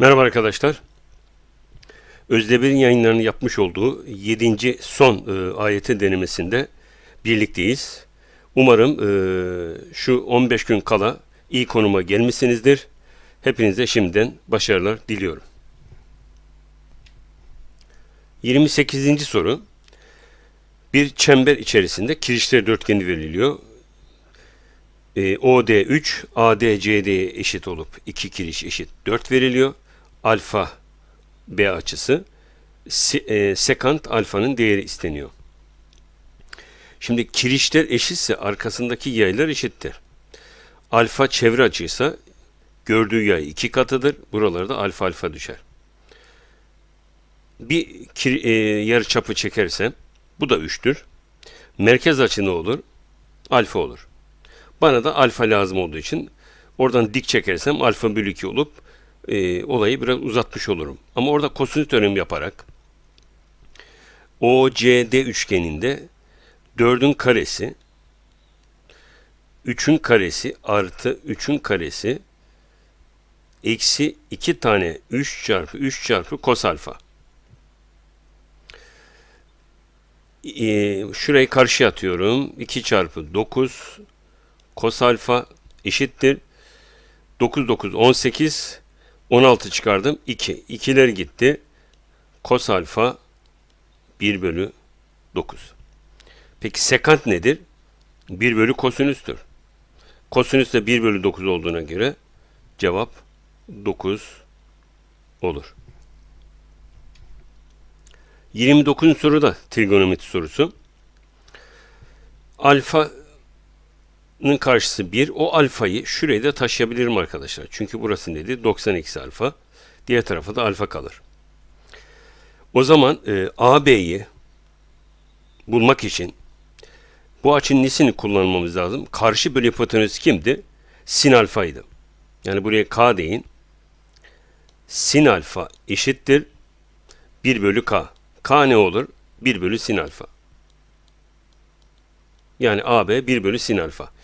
Merhaba arkadaşlar. Özdebir'in yayınlarını yapmış olduğu 7. son e, ayeti denemesinde birlikteyiz. Umarım e, şu 15 gün kala iyi konuma gelmişsinizdir. Hepinize şimdiden başarılar diliyorum. 28. soru. Bir çember içerisinde kirişler dörtgeni veriliyor. E, OD 3, AD CD'ye eşit olup 2 kiriş eşit 4 veriliyor. Alfa B açısı. E, sekant alfanın değeri isteniyor. Şimdi kirişler eşitse arkasındaki yaylar eşittir. Alfa çevre açıysa gördüğü yay iki katıdır. Buralarda alfa alfa düşer. Bir kir, e, yarı çapı çekersem bu da 3'tür. Merkez açı ne olur? Alfa olur. Bana da alfa lazım olduğu için oradan dik çekersem alfa bölü 2 olup e, olayı biraz uzatmış olurum. Ama orada kosinüs teoremi yaparak OCD üçgeninde 4'ün karesi 3'ün karesi artı 3'ün karesi eksi 2 tane 3 çarpı 3 çarpı kos alfa. Ee, şurayı karşıya atıyorum. 2 çarpı 9 kos alfa eşittir. 9 9 18 16 çıkardım. 2. 2'ler gitti. Kos alfa 1 bölü 9. Peki sekant nedir? 1 bölü kosinüstür. Kosinüs de 1 bölü 9 olduğuna göre cevap 9 olur. 29. soru da trigonometri sorusu. Alfa'nın karşısı 1. O alfayı şuraya da taşıyabilirim arkadaşlar. Çünkü burası nedir? 90 eksi alfa. Diğer tarafa da alfa kalır. O zaman e, AB'yi bulmak için bu açının nesini kullanmamız lazım? Karşı bölü hipotenüs kimdi? Sin alfaydı. Yani buraya K deyin. Sin alfa eşittir 1 bölü K. K ne olur? 1 bölü sin alfa. Yani AB 1 bölü sin alfa.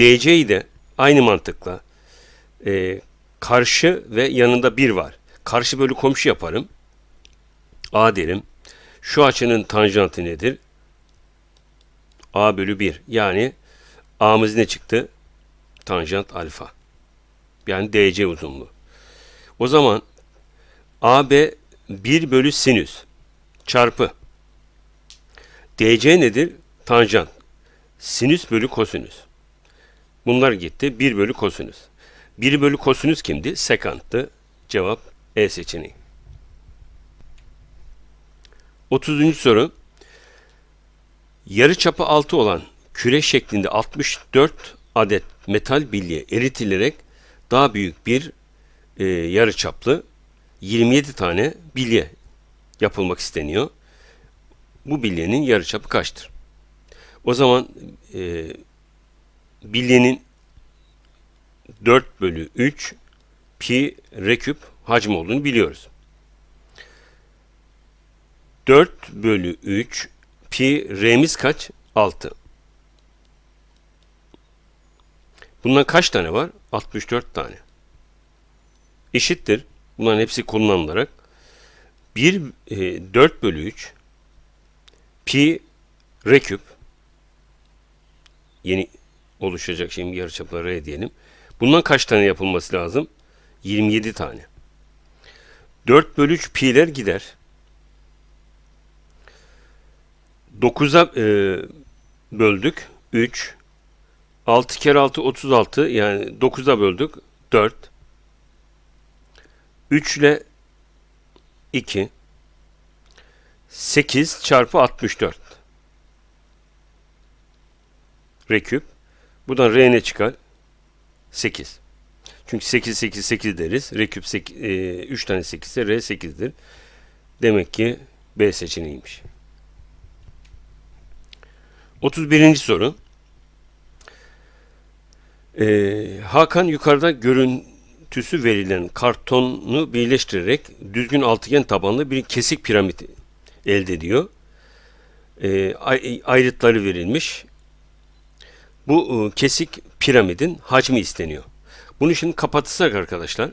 DC'yi de aynı mantıkla e, karşı ve yanında 1 var. Karşı bölü komşu yaparım. A derim. Şu açının tanjantı nedir? A bölü 1. Yani A'mız ne çıktı? Tanjant alfa. Yani DC uzunluğu. O zaman AB 1 bölü sinüs çarpı DC nedir? Tanjant. Sinüs bölü kosinüs. Bunlar gitti. 1 bölü kosinüs. 1 bölü kosinüs kimdi? Sekanttı. Cevap E seçeneği. 30. soru. Yarı çapı 6 olan küre şeklinde 64 adet metal bilye eritilerek daha büyük bir e, yarı çaplı 27 tane bilye yapılmak isteniyor. Bu bilyenin yarıçapı kaçtır? O zaman e, bilyenin 4 bölü 3 pi r küp hacmi olduğunu biliyoruz. 4 bölü 3 pi r'miz kaç? 6. Bundan kaç tane var? 64 tane. Eşittir. Bunların hepsi kullanılarak 1 e, 4 bölü 3 pi r küp yeni oluşacak şimdi yarıçapları r diyelim. Bundan kaç tane yapılması lazım? 27 tane. 4 bölü 3 pi'ler gider. 9'a e, böldük. 3. 6 kere 6 36 yani 9'a böldük. 4. 3 ile 2 8 çarpı 64 R küp. Buradan R ne çıkar? 8. Çünkü 8 8 8 deriz. R küp 8, e, 3 tane 8 ise R 8'dir. Demek ki B seçeneğiymiş. 31. soru. Ee, Hakan yukarıda görüntüsü verilen kartonu birleştirerek düzgün altıgen tabanlı bir kesik piramit elde ediyor. Ee, ay- ayrıtları verilmiş. Bu ıı, kesik piramidin hacmi isteniyor. Bunu şimdi kapatırsak arkadaşlar.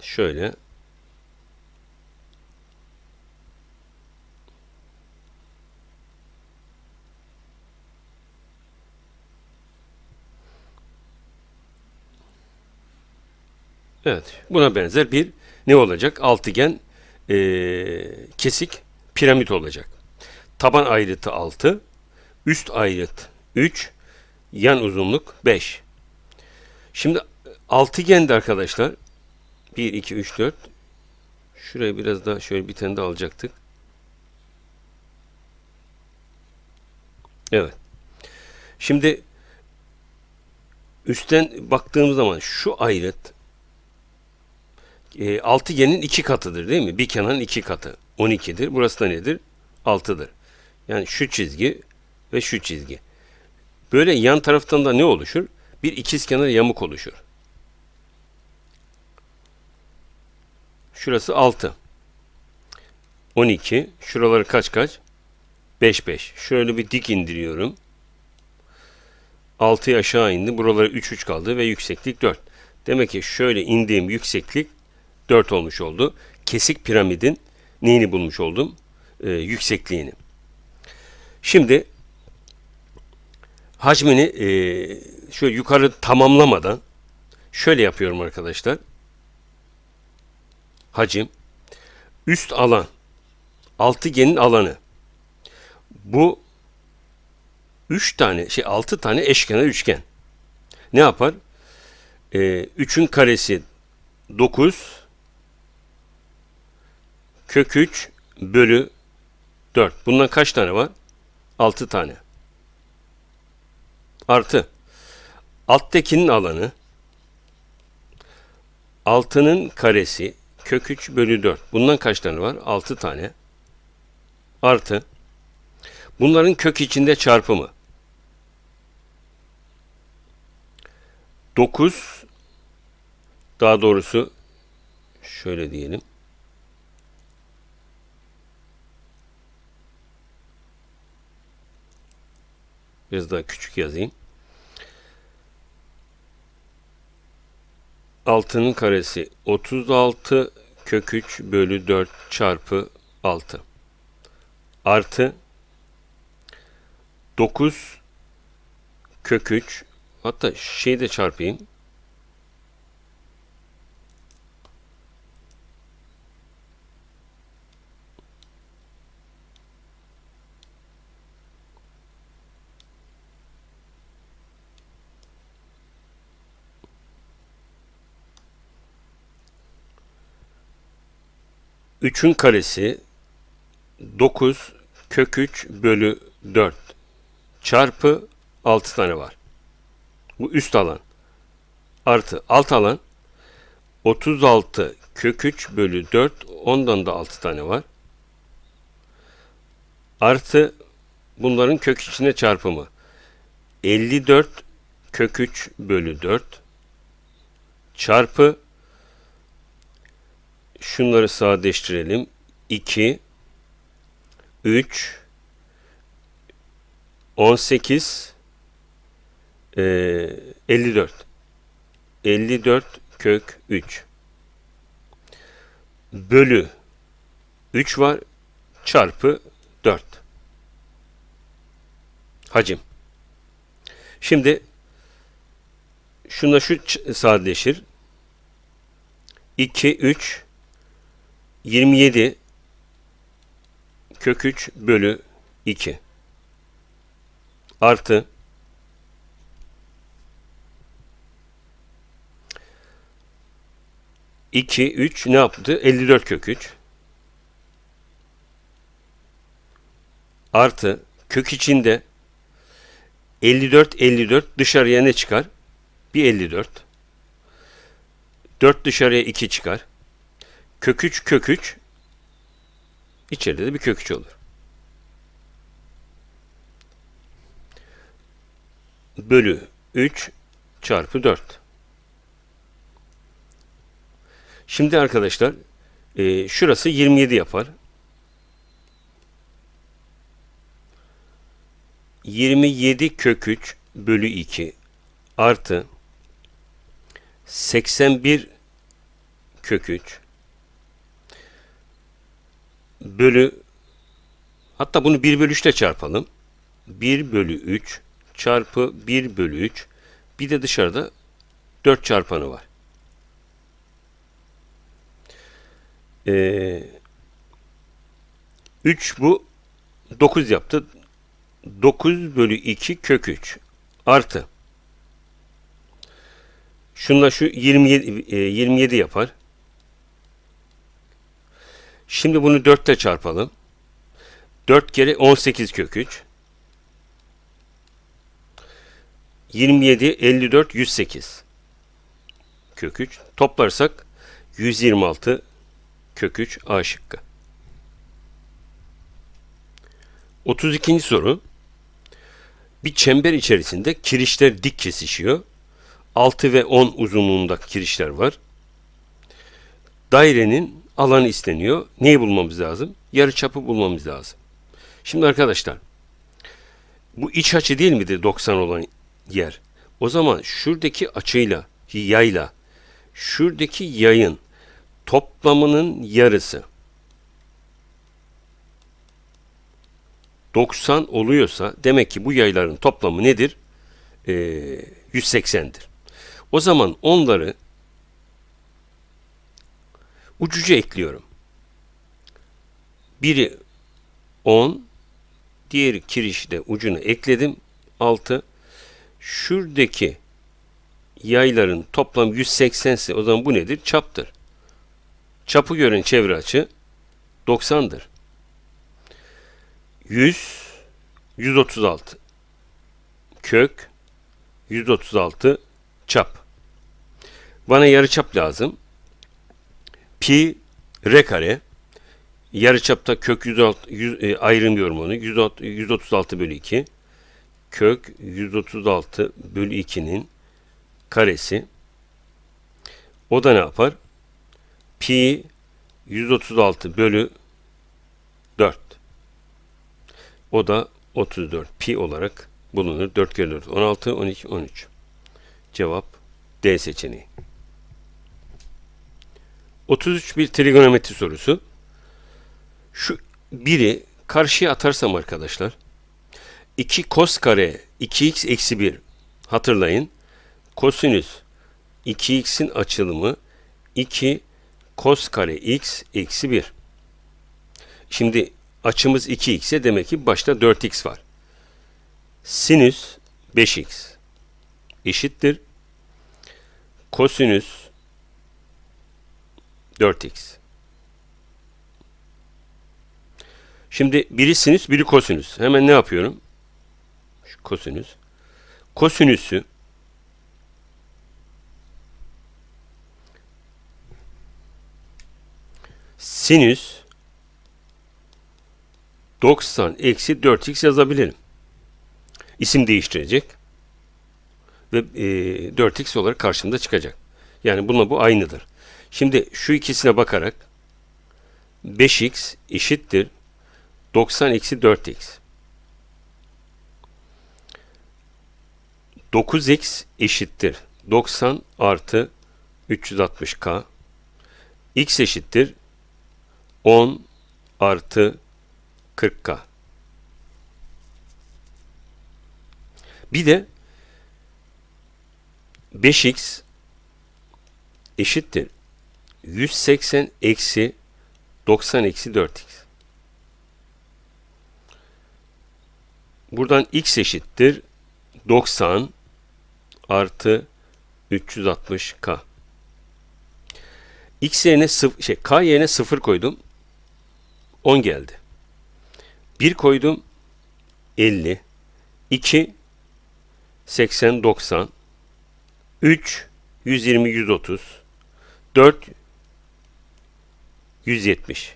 Şöyle. Evet. Buna benzer bir ne olacak? Altıgen e, kesik piramit olacak. Taban ayrıtı 6, üst ayrıt 3, yan uzunluk 5. Şimdi altıgende arkadaşlar 1, 2, 3, 4 Şuraya biraz daha şöyle bir tane daha alacaktık. Evet. Şimdi üstten baktığımız zaman şu ayrıt e, altıgenin iki katıdır değil mi? Bir kenarın iki katı. 12'dir. Burası da nedir? 6'dır. Yani şu çizgi ve şu çizgi. Böyle yan taraftan da ne oluşur? Bir ikizkenar yamuk oluşur. Şurası 6. 12. Şuraları kaç kaç? 5 5. Şöyle bir dik indiriyorum. 6'yı aşağı indi. Buraları 3 3 kaldı ve yükseklik 4. Demek ki şöyle indiğim yükseklik 4 olmuş oldu. Kesik piramidin neyini bulmuş oldum? Ee, yüksekliğini. Şimdi hacmini e, şöyle yukarı tamamlamadan şöyle yapıyorum arkadaşlar. Hacim üst alan altıgenin alanı. Bu 3 tane şey 6 tane eşkenar üçgen. Ne yapar? 3'ün karesi 9 kök 3 bölü 4. Bundan kaç tane var? 6 tane. Artı alttakinin alanı 6'nın karesi kök 3 bölü 4. Bundan kaç tane var? 6 tane. Artı bunların kök içinde çarpımı 9 daha doğrusu şöyle diyelim. Biraz daha küçük yazayım. 6'nın karesi 36 kök 3 bölü 4 çarpı 6 artı 9 kök 3 hatta şeyi de çarpayım. Üçün karesi 9 kök 3 bölü 4 çarpı 6 tane var. Bu üst alan. Artı alt alan 36 kök 3 bölü 4 ondan da 6 tane var. Artı bunların kök içine çarpımı 54 kök 3 bölü 4 çarpı şunları sadeleştirelim. 2 3 18 e, 54 54 kök 3 bölü 3 var çarpı 4 hacim. Şimdi şuna şu sadeleşir. 2 3 27 kök 3 bölü 2 artı iki, üç ne yaptı? 54 kök 3 artı kök içinde 54 54 dışarıya ne çıkar? Bir 54. 4 dışarıya 2 çıkar. Kök 3 kök 3 içeride de bir kök 3 olur. Bölü 3 çarpı 4. Şimdi arkadaşlar e, şurası 27 yapar. 27 kök 3 bölü 2 artı 81 kök 3 bölü hatta bunu 1 bölü 3 ile çarpalım. 1 bölü 3 çarpı 1 bölü 3 bir de dışarıda 4 çarpanı var. Ee, 3 bu 9 yaptı. 9 bölü 2 kök 3 artı. Şunla şu 27, e, 27 yapar. Şimdi bunu 4 ile çarpalım. 4 kere 18 kök 3. 27, 54, 108 kök 3. Toplarsak 126 kök 3 A şıkkı. 32. soru. Bir çember içerisinde kirişler dik kesişiyor. 6 ve 10 uzunluğunda kirişler var. Dairenin alanı isteniyor. Neyi bulmamız lazım? Yarıçapı bulmamız lazım. Şimdi arkadaşlar bu iç açı değil midir 90 olan yer? O zaman şuradaki açıyla, yayla, şuradaki yayın toplamının yarısı 90 oluyorsa demek ki bu yayların toplamı nedir? Ee, 180'dir. O zaman onları ucuca ekliyorum. Biri 10, diğeri kirişi ucunu ekledim. 6. Şuradaki yayların toplam 180 ise o zaman bu nedir? Çaptır. Çapı gören çevre açı 90'dır. 100 136 kök 136 çap. Bana yarıçap lazım. Pi r kare yarıçapta kök 106 100, e, ayrılmıyorum onu. 106, 136 bölü 2 kök 136 bölü 2'nin karesi. O da ne yapar? Pi 136 bölü 4. O da 34 pi olarak bulunur. 4 kere 4 16 12 13. Cevap D seçeneği. 33 bir trigonometri sorusu. Şu biri karşıya atarsam arkadaşlar 2 kos kare 2x eksi 1 hatırlayın. Kosinüs 2x'in açılımı 2 kos kare x eksi 1. Şimdi açımız 2x ise demek ki başta 4x var. Sinüs 5x eşittir. Kosinüs 4x. Şimdi biri sinüs, biri kosinüs. Hemen ne yapıyorum? Şu kosinüs. Kosinüsü sinüs 90 eksi 4x yazabilirim. İsim değiştirecek ve e, 4x olarak karşımda çıkacak. Yani bununla bu aynıdır. Şimdi şu ikisine bakarak 5x eşittir 90 eksi 4x. 9x eşittir 90 artı 360k. x eşittir 10 artı 40k. Bir de 5x eşittir 180 eksi 90 eksi 4x. Buradan x eşittir 90 artı 360k. x yerine şey k yerine 0 koydum. 10 geldi. 1 koydum 50. 2 80 90 3 120 130 4 170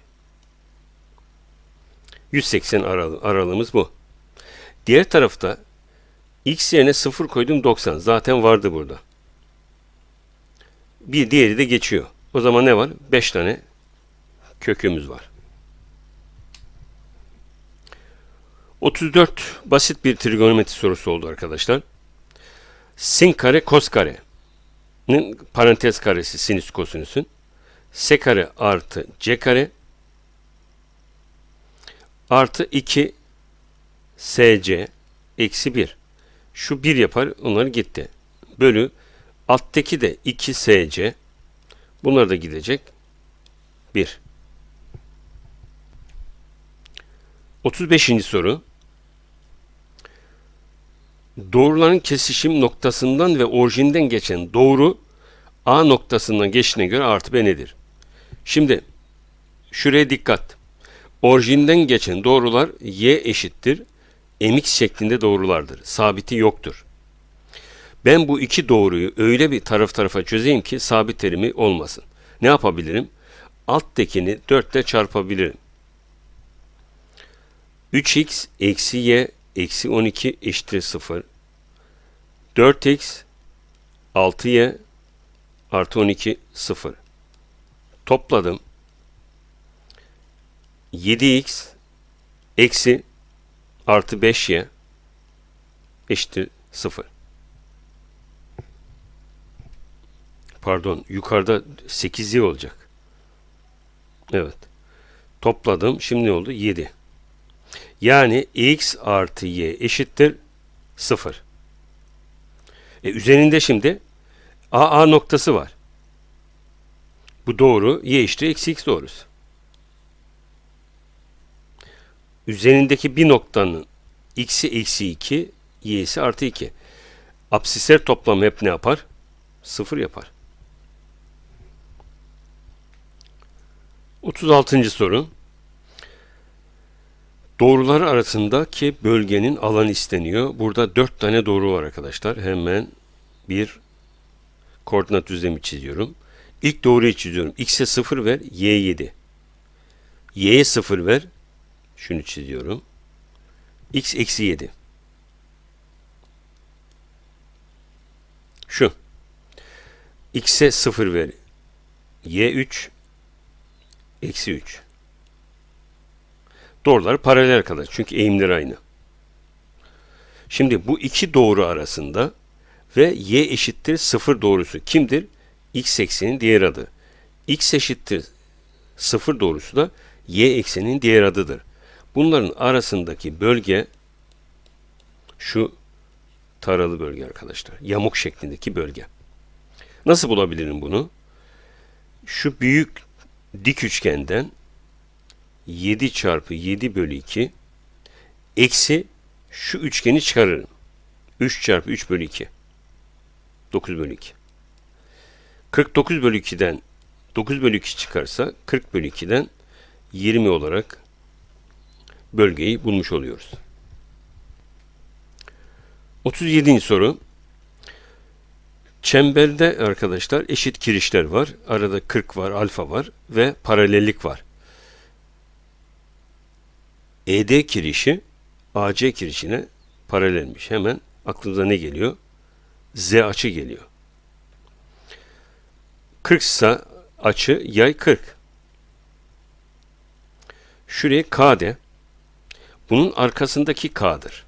180 aralı, aralığımız bu. Diğer tarafta x yerine 0 koydum 90. Zaten vardı burada. Bir diğeri de geçiyor. O zaman ne var? 5 tane kökümüz var. 34 basit bir trigonometri sorusu oldu arkadaşlar. Sin kare kos kare'nin parantez karesi sinüs kosinüsün S kare artı C kare artı 2 SC eksi 1. Şu 1 yapar onlar gitti. Bölü alttaki de 2 SC bunlar da gidecek. 1. 35. soru. Doğruların kesişim noktasından ve orijinden geçen doğru A noktasından geçtiğine göre artı B nedir? Şimdi şuraya dikkat. Orijinden geçen doğrular y eşittir mx şeklinde doğrulardır. Sabiti yoktur. Ben bu iki doğruyu öyle bir taraf tarafa çözeyim ki sabit terimi olmasın. Ne yapabilirim? Alttakini 4 ile çarpabilirim. 3x eksi y eksi 12 eşittir 0. 4x 6y artı 12 0. Topladım. 7x eksi artı 5y eşittir 0. Pardon yukarıda 8y olacak. Evet. Topladım. Şimdi ne oldu? 7. Yani x artı y eşittir 0. E, üzerinde şimdi a, a noktası var. Bu doğru. Y eşittir eksi x doğrusu. Üzerindeki bir noktanın x'i eksi 2, y'si artı 2. Apsisler toplamı hep ne yapar? 0 yapar. 36. soru. Doğrular arasındaki bölgenin alanı isteniyor. Burada 4 tane doğru var arkadaşlar. Hemen bir koordinat düzlemi çiziyorum. İlk doğruyu çiziyorum. X'e 0 ver, Y 7. Y'ye 0 ver. Şunu çiziyorum. X eksi 7. Şu. X'e 0 ver. Y 3. Eksi 3. Doğrular paralel arkadaş. Çünkü eğimleri aynı. Şimdi bu iki doğru arasında ve y eşittir 0 doğrusu kimdir? x eksenin diğer adı. x eşittir 0 doğrusu da y eksenin diğer adıdır. Bunların arasındaki bölge şu taralı bölge arkadaşlar. Yamuk şeklindeki bölge. Nasıl bulabilirim bunu? Şu büyük dik üçgenden 7 çarpı 7 bölü 2 eksi şu üçgeni çıkarırım. 3 çarpı 3 bölü 2. 9 bölü 2. 49 bölü 2'den 9 bölü 2 çıkarsa 40 bölü 2'den 20 olarak bölgeyi bulmuş oluyoruz. 37. soru. Çemberde arkadaşlar eşit kirişler var. Arada 40 var, alfa var ve paralellik var. ED kirişi AC kirişine paralelmiş. Hemen aklınıza ne geliyor? Z açı geliyor. 40 ise açı yay 40. Şuraya K de. Bunun arkasındaki K'dır.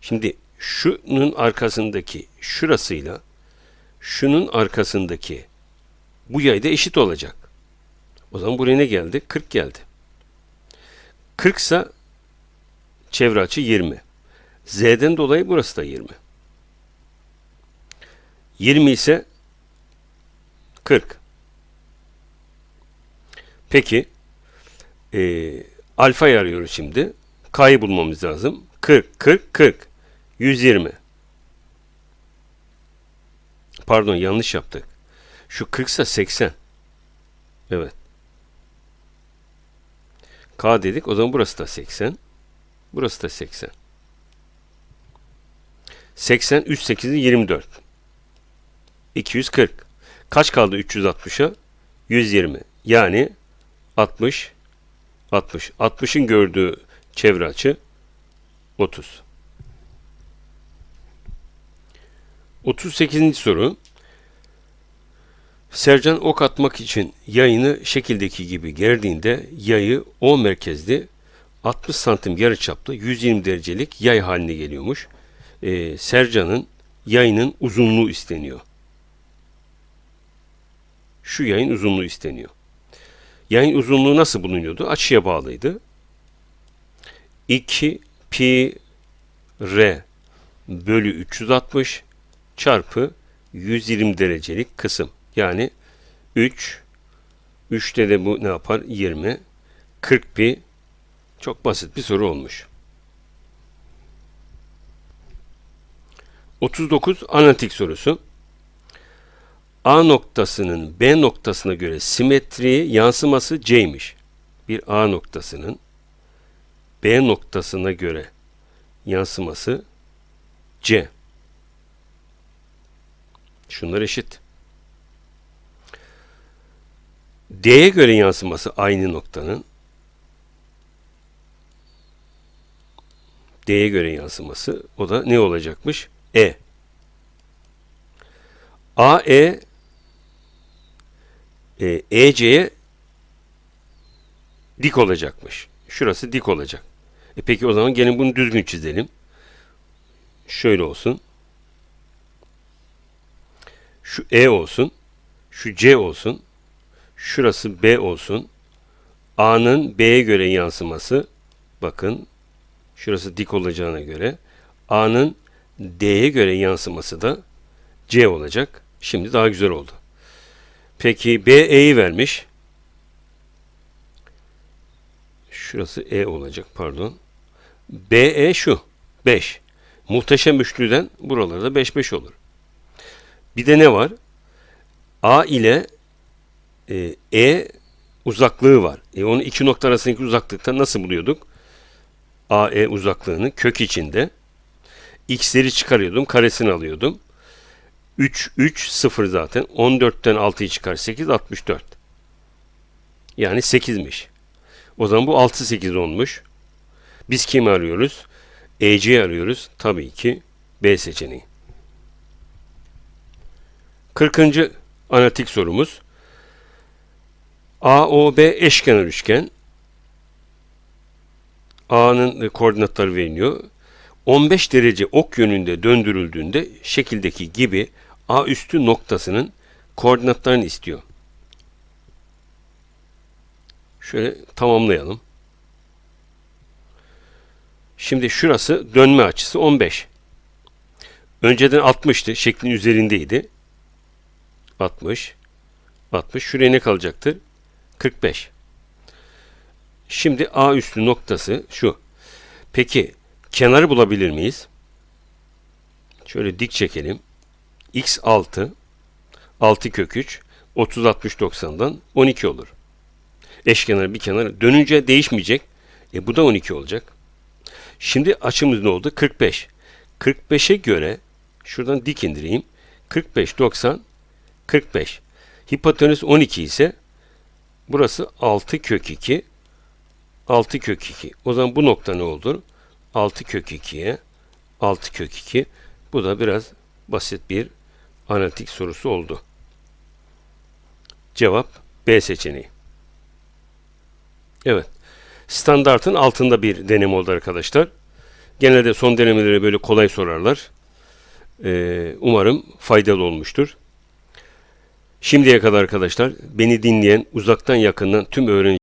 Şimdi şunun arkasındaki şurasıyla şunun arkasındaki bu yayda eşit olacak. O zaman buraya ne geldi? 40 geldi. 40 ise çevre açı 20. Z'den dolayı burası da 20. 20 ise 40. Peki e, alfayı arıyoruz şimdi. K'yı bulmamız lazım. 40, 40, 40. 120. Pardon yanlış yaptık. Şu 40 ise 80. Evet. K dedik. O zaman burası da 80. Burası da 80. 80 3 8'i 24. 240. Kaç kaldı 360'a? 120. Yani 60 60. 60'ın gördüğü çevre açı 30. 38. soru. Sercan ok atmak için yayını şekildeki gibi gerdiğinde yayı O merkezli 60 santim yarıçaplı 120 derecelik yay haline geliyormuş. Ee, Sercan'ın yayının uzunluğu isteniyor. Şu yayın uzunluğu isteniyor. Yayın uzunluğu nasıl bulunuyordu? Açıya bağlıydı. 2 pi r bölü 360 çarpı 120 derecelik kısım. Yani 3 3'te de bu ne yapar? 20 40 pi çok basit bir soru olmuş. 39 analitik sorusu. A noktasının B noktasına göre simetri yansıması C'ymiş. Bir A noktasının B noktasına göre yansıması C. Şunlar eşit. D'ye göre yansıması aynı noktanın D'ye göre yansıması o da ne olacakmış? E. AE e, EC'ye dik olacakmış. Şurası dik olacak. E peki o zaman gelin bunu düzgün çizelim. Şöyle olsun. Şu E olsun. Şu C olsun. Şurası B olsun. A'nın B'ye göre yansıması bakın şurası dik olacağına göre A'nın D'ye göre yansıması da C olacak. Şimdi daha güzel oldu. Peki B vermiş. Şurası E olacak pardon. BE şu 5. Muhteşem üçlüden buralarda 5 5 olur. Bir de ne var? A ile e, E uzaklığı var. E onu iki nokta arasındaki uzaklıktan nasıl buluyorduk? AE uzaklığını kök içinde x'leri çıkarıyordum, karesini alıyordum. 3 3 0 zaten. 14'ten 6'yı çıkar 8 64. Yani 8'miş. O zaman bu 6 8 olmuş. Biz kimi arıyoruz? EC'yi arıyoruz. Tabii ki B seçeneği. 40. analitik sorumuz. AOB eşkenar üçgen. A'nın koordinatları veriliyor. 15 derece ok yönünde döndürüldüğünde şekildeki gibi A üstü noktasının koordinatlarını istiyor. Şöyle tamamlayalım. Şimdi şurası dönme açısı 15. Önceden 60'tı. Şeklin üzerindeydi. 60. 60. Şuraya ne kalacaktır? 45. Şimdi A üstü noktası şu. Peki kenarı bulabilir miyiz? Şöyle dik çekelim. X 6. 6 kök 3. 30 60 90'dan 12 olur. Eşkenar bir kenar dönünce değişmeyecek. E bu da 12 olacak. Şimdi açımız ne oldu? 45. 45'e göre şuradan dik indireyim. 45 90 45. Hipotenüs 12 ise burası 6 kök 2 6 kök 2. O zaman bu nokta ne olur? 6 kök 2'ye 6 kök 2. Bu da biraz basit bir analitik sorusu oldu. Cevap B seçeneği. Evet. Standartın altında bir deneme oldu arkadaşlar. Genelde son denemeleri böyle kolay sorarlar. Ee, umarım faydalı olmuştur. Şimdiye kadar arkadaşlar beni dinleyen uzaktan yakından tüm öğrenci